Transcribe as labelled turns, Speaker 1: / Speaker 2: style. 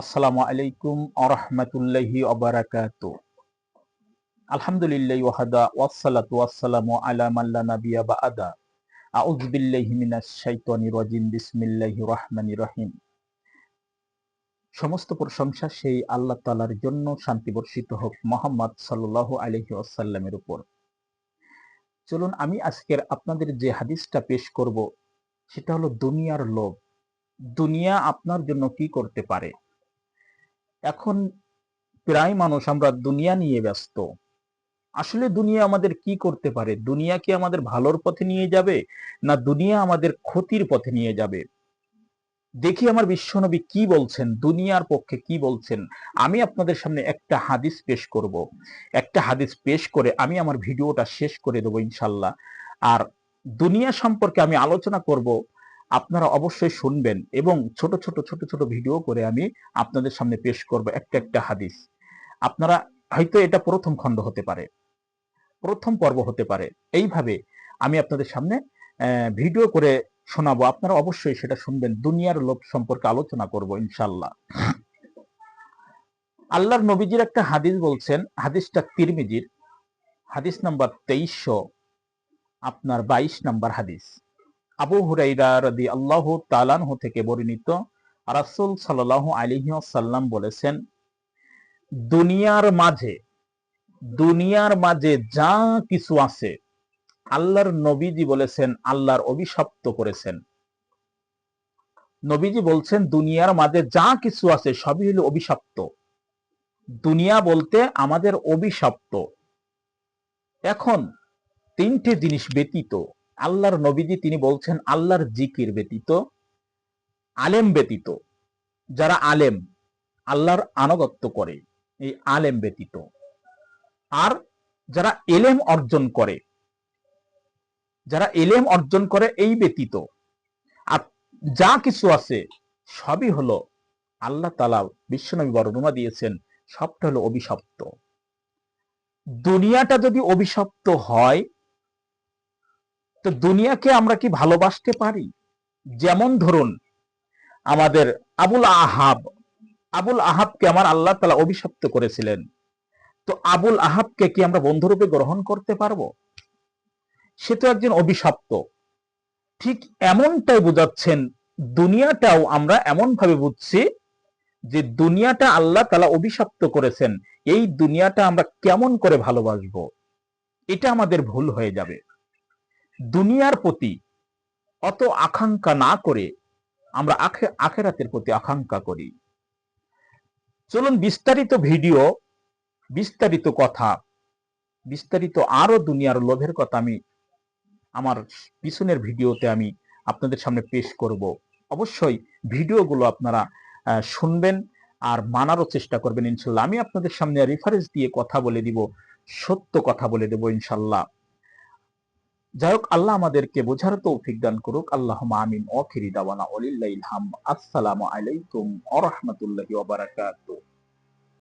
Speaker 1: আসসালামু আলাইকুম আরহামতুল্লাহি অবরাকাত আলহামদুলিল্লাহ ওয়াহাদা ওয়াসসালাতু ওয়াসসালামু আলা মাল্লা নাবিয়া বাআদা আউযু বিল্লাহি মিনাশ শাইতানির রাজিম। বিসমিল্লাহির রহমানির রহিম। সমস্ত প্রশংসা সেই আল্লাহ তাআলার জন্য শান্তি বর্ষিত হোক মোহাম্মদ সাল্লাল্লাহু আলাইহি ওয়াসাল্লামের উপর। চলুন আমি আজকের আপনাদের যে হাদিসটা পেশ করব, সেটা হলো দুনিয়ার লোভ। দুনিয়া আপনার জন্য কি করতে পারে? এখন প্রায় মানুষ আমরা দুনিয়া নিয়ে ব্যস্ত। আসলে দুনিয়া আমাদের কি করতে পারে? দুনিয়া কি আমাদের ভালোর পথে নিয়ে যাবে? না দুনিয়া আমাদের ক্ষতির পথে নিয়ে যাবে? দেখি আমার বিশ্বনবী কি বলছেন, দুনিয়ার পক্ষে কি বলছেন। আমি আপনাদের সামনে একটা হাদিস পেশ করব। একটা হাদিস পেশ করে আমি আমার ভিডিওটা শেষ করে দেবো ইনশাল্লাহ। আর দুনিয়া সম্পর্কে আমি আলোচনা করব আপনারা অবশ্যই শুনবেন এবং ছোট ছোট ছোট ছোট ভিডিও করে আমি আপনাদের সামনে পেশ করব একটা একটা হাদিস। আপনারা হয়তো এটা প্রথম খণ্ড হতে পারে, প্রথম পর্ব হতে পারে। এইভাবে আমি আপনাদের সামনে ভিডিও করে শোনাবো। আপনারা অবশ্যই সেটা শুনবেন। দুনিয়ার লোভ সম্পর্কে আলোচনা করব ইনশাল্লাহ আল্লাহর নবীজির একটা হাদিস বলছেন, হাদিসটা তিরমিজির। হাদিস নাম্বার তেইশশো, আপনার বাইশ নাম্বার হাদিস। আবু হুরাইরা রদি আল্লাহ তালানহ থেকে বর্ণিত, রাসুল সাল্লাহ আলিহি সাল্লাম বলেছেন, দুনিয়ার মাঝে দুনিয়ার মাঝে যা কিছু আছে, আল্লাহর নবীজি বলেছেন, আল্লাহর অভিশপ্ত করেছেন। নবীজি বলছেন, দুনিয়ার মাঝে যা কিছু আছে সবই হলো অভিশপ্ত। দুনিয়া বলতে আমাদের অভিশপ্ত। এখন তিনটে জিনিস ব্যতীত আল্লাহর নবীজি তিনি বলছেন, আল্লাহর জিকির ব্যতীত, আলেম ব্যতীত, যারা আলেম, আল্লাহর আনুগত্য করে, এই আলেম ব্যতীত। আর যারা এলেম অর্জন করে, যারা এলেম অর্জন করে এই ব্যতীত। আর যা কিছু আছে, সবই হলো আল্লাহ তালা বিশ্বনবী বর্ণনা দিয়েছেন, সবটা হলো অভিশপ্ত। দুনিয়াটা যদি অভিশপ্ত হয় তো দুনিয়াকে আমরা কি ভালোবাসতে পারি? যেমন ধরুন, আমাদের আবুল আহাব, আবুল আহাবকে আমার আল্লাহ তালা অভিশপ্ত করেছিলেন। তো আবুল আহাবকে কি আমরা বন্ধুরূপে গ্রহণ করতে পারব? সে তো একজন অভিশপ্ত। ঠিক এমনটাই বোঝাচ্ছেন, দুনিয়াটাও আমরা এমন ভাবে বুঝছি যে দুনিয়াটা আল্লাহ তালা অভিশপ্ত করেছেন। এই দুনিয়াটা আমরা কেমন করে ভালোবাসবো? এটা আমাদের ভুল হয়ে যাবে। দুনিয়ার প্রতি অত আকাঙ্ক্ষা না করে আমরা আখে, আখেরাতের প্রতি আকাঙ্ক্ষা করি। চলুন বিস্তারিত ভিডিও, বিস্তারিত কথা, বিস্তারিত আরও দুনিয়ার লোভের কথা আমি আমার পিছনের ভিডিওতে আমি আপনাদের সামনে পেশ করব। অবশ্যই ভিডিওগুলো আপনারা শুনবেন আর মানারও চেষ্টা করবেন ইনশাল্লাহ। আমি আপনাদের সামনে রেফারেন্স দিয়ে কথা বলে দিব, সত্য কথা বলে দেব ইনশাল্লাহ। যাই হোক, আল্লাহ আমাদেরকে বোঝার তৌফিক দান করুক। আল্লাহ আমিন। অখিরি দাওয়ানা অলিল্লাহ আসসালামু আলাইকুম আ রহমতুল্লাহি